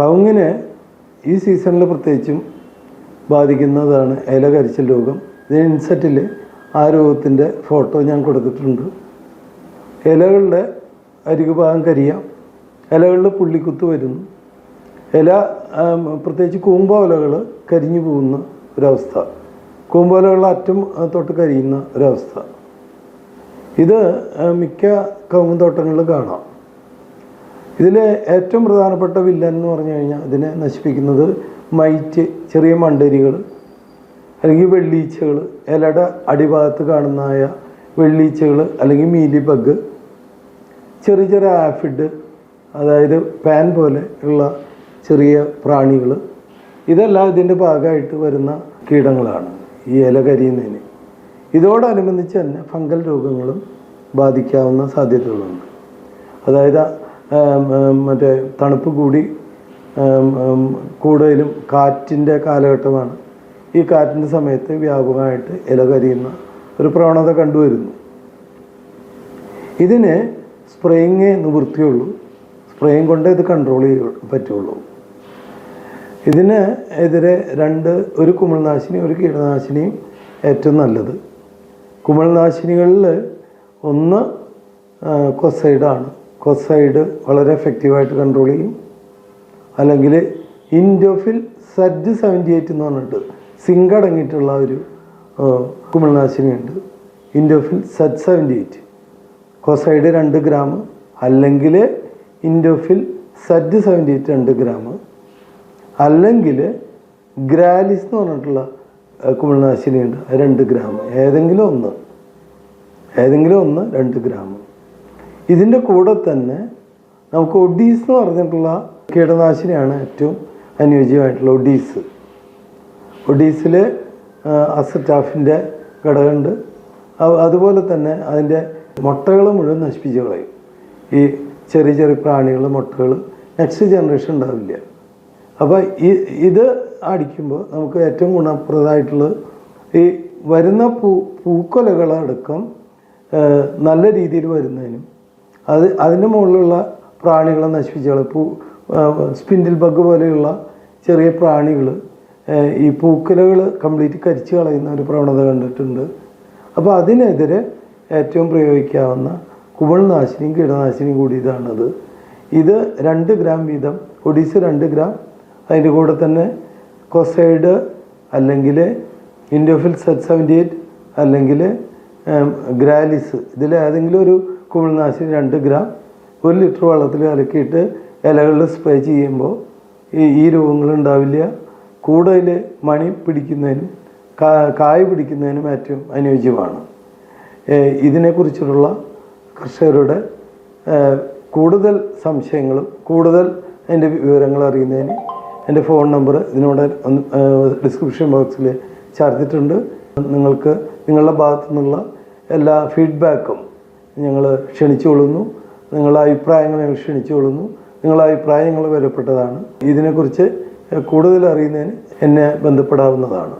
കവുങ്ങിനെ ഈ സീസണിൽ പ്രത്യേകിച്ചും ബാധിക്കുന്നതാണ് ഇല കരിച്ചൽ രോഗം. ഇതിന് ഇൻസെറ്റിൽ ആ രോഗത്തിന്റെ ഫോട്ടോ ഞാൻ കൊടുത്തിട്ടുണ്ട്. ഇലകളുടെ അരികുഭാഗം കരിയാം. ഇലകളിൽ പുള്ളിക്കുത്ത് വരുന്നു. ഇല പ്രത്യേകിച്ച് കൂമ്പോലകൾ കരിഞ്ഞു പോകുന്ന ഒരവസ്ഥ. കൂമ്പോലകളുടെ അറ്റം തൊട്ട് കരിയുന്ന ഒരവസ്ഥ. ഇത് മിക്ക കവുങ്ങ് തോട്ടങ്ങളിൽ കാണാം. ഇതിൽ ഏറ്റവും പ്രധാനപ്പെട്ട വില്ലൻ എന്ന് പറഞ്ഞു കഴിഞ്ഞാൽ ഇതിനെ നശിപ്പിക്കുന്നത് മൈറ്റ് ചെറിയ മണ്ടരികൾ അല്ലെങ്കിൽ വെള്ളീച്ചകൾ ഇലയുടെ അടിഭാഗത്ത് കാണുന്നതായ വെള്ളീച്ചകൾ അല്ലെങ്കിൽ മീലി ബഗ് ചെറിയ ചെറിയ ആഫിഡ് അതായത് പാൻ പോലെ ഉള്ള ചെറിയ പ്രാണികൾ. ഇതെല്ലാം ഇതിന്റെ ഭാഗമായിട്ട് വരുന്ന കീടങ്ങളാണ് ഈ ഇല കരിയുന്നതിന്. ഇതോടനുബന്ധിച്ച് തന്നെ ഫംഗൽ രോഗങ്ങളും ബാധിക്കാവുന്ന സാധ്യതകളുണ്ട്. അതായത് മറ്റേ തണുപ്പ് കൂടി കൂടുതലും കാറ്റിന്റെ കാലഘട്ടമാണ്. ഈ കാറ്റിന്റെ സമയത്ത് വ്യാപകമായിട്ട് ഇല കരിയുന്ന ഒരു പ്രവണത കണ്ടുവരുന്നു. ഇതിന് സ്പ്രേയിങ് നിവൃത്തിയുള്ളൂ. സ്പ്രേയിങ് കൊണ്ട് ഇത് കൺട്രോൾ ചെയ്യാൻ പറ്റുള്ളൂ. ഇതിന് എതിരെ രണ്ട് ഒരു കുമിൾനാശിനി ഒരു കീടനാശിനിയും ഏറ്റവും നല്ലത്. കുമിൾനാശിനികളിൽ ഒന്ന് ആ, കൊസൈഡ് വളരെ എഫക്റ്റീവായിട്ട് കൺട്രോൾ ചെയ്യും. അല്ലെങ്കിൽ ഇൻഡോഫിൽ സെഡ് സെവന്റി എയ്റ്റ് എന്ന് പറഞ്ഞിട്ട് സിങ്ക് അടങ്ങിയിട്ടുള്ള ഒരു കുമിൾനാശിനിയുണ്ട് Indofil Z seventy eight Kocide രണ്ട് ഗ്രാം. അല്ലെങ്കിൽ ഇൻഡോഫിൽ സെഡ് സെവന്റി എയ്റ്റ് രണ്ട് ഗ്രാം. അല്ലെങ്കിൽ ഗ്രാലിസ് എന്ന് പറഞ്ഞിട്ടുള്ള കുമിൾനാശിനിയുണ്ട് രണ്ട് ഗ്രാം. ഏതെങ്കിലും ഒന്ന്. ഏതെങ്കിലും ഒന്ന് രണ്ട് ഗ്രാം. ഇതിന്റെ കൂടെ തന്നെ നമുക്ക് ഒഡീസ് എന്ന് പറഞ്ഞിട്ടുള്ള കീടനാശിനിയാണ് ഏറ്റവും അനുയോജ്യമായിട്ടുള്ള ഒഡീസ്. ഒഡീസിൽ അസറ്റാഫിന്റെ ഘടകമുണ്ട്. അതുപോലെ തന്നെ അതിന്റെ മുട്ടകൾ മുഴുവൻ നശിപ്പിച്ച് കളയും. ഈ ചെറിയ ചെറിയ പ്രാണികൾ മുട്ടകൾ നെക്സ്റ്റ് ജനറേഷൻ ഉണ്ടാവില്ല. അപ്പോൾ ഈ ഇത് അടിക്കുമ്പോൾ നമുക്ക് ഏറ്റവും ഗുണപ്രദമായിട്ടുള്ളത് ഈ വരുന്ന പൂ പൂക്കൊലകളടക്കം നല്ല രീതിയിൽ വരുന്നതിനും അത് അതിന്റെ മുകളിലുള്ള പ്രാണികളെ നശിപ്പിച്ചാൽ പൂ സ്പിൻഡിൽ ബഗ് പോലെയുള്ള ചെറിയ പ്രാണികൾ ഈ പൂക്കുലകൾ കംപ്ലീറ്റ് കരിച്ചു കളയുന്ന ഒരു പ്രവണത കണ്ടിട്ടുണ്ട്. അപ്പോൾ അതിനെതിരെ ഏറ്റവും പ്രയോഗിക്കാവുന്ന കുമിൾനാശിനിയും കീടനാശിനിയും കൂടി ഇതാണത് ഇത് രണ്ട് ഗ്രാം വീതം ഒഡീസ് രണ്ട് ഗ്രാം അതിന്റെ കൂടെ തന്നെ കൊസൈഡ് അല്ലെങ്കിൽ ഇൻഡോഫിൽ സെറ്റ് സെവന്റി എയ്റ്റ് അല്ലെങ്കിൽ ഗ്രാലിസ്. ഇതിൽ ഏതെങ്കിലും ഒരു കുമിൾനാശിനി രണ്ട് ഗ്രാം ഒരു ലിറ്റർ വെള്ളത്തിൽ കലക്കിയിട്ട് ഇലകളിൽ സ്പ്രേ ചെയ്യുമ്പോൾ ഈ ഈ രോഗങ്ങൾ ഉണ്ടാവില്ല. കൂടുതൽ മണി പിടിക്കുന്നതിനും കായ് പിടിക്കുന്നതിനും ഏറ്റവും അനുയോജ്യമാണ്. ഇതിനെക്കുറിച്ചിട്ടുള്ള കർഷകരുടെ കൂടുതൽ സംശയങ്ങളും കൂടുതൽ അതിന്റെ വിവരങ്ങൾ അറിയുന്നതിന് എന്റെ ഫോൺ നമ്പർ ഇതിനോട് ഡിസ്ക്രിപ്ഷൻ ബോക്സിൽ ചേർത്തിട്ടുണ്ട്. നിങ്ങൾക്ക് നിങ്ങളുടെ ഭാഗത്തു നിന്നുള്ള എല്ലാ ഫീഡ്ബാക്കും ഞങ്ങൾ ക്ഷണിച്ചുകൊള്ളുന്നു. നിങ്ങളുടെ അഭിപ്രായങ്ങൾ ഞങ്ങൾ ക്ഷണിച്ചുകൊള്ളുന്നു. നിങ്ങളുടെ അഭിപ്രായങ്ങൾ വിലപ്പെട്ടതാണ്. ഇതിനെക്കുറിച്ച് കൂടുതൽ അറിയുന്നതിന് എന്നെ ബന്ധപ്പെടാവുന്നതാണ്.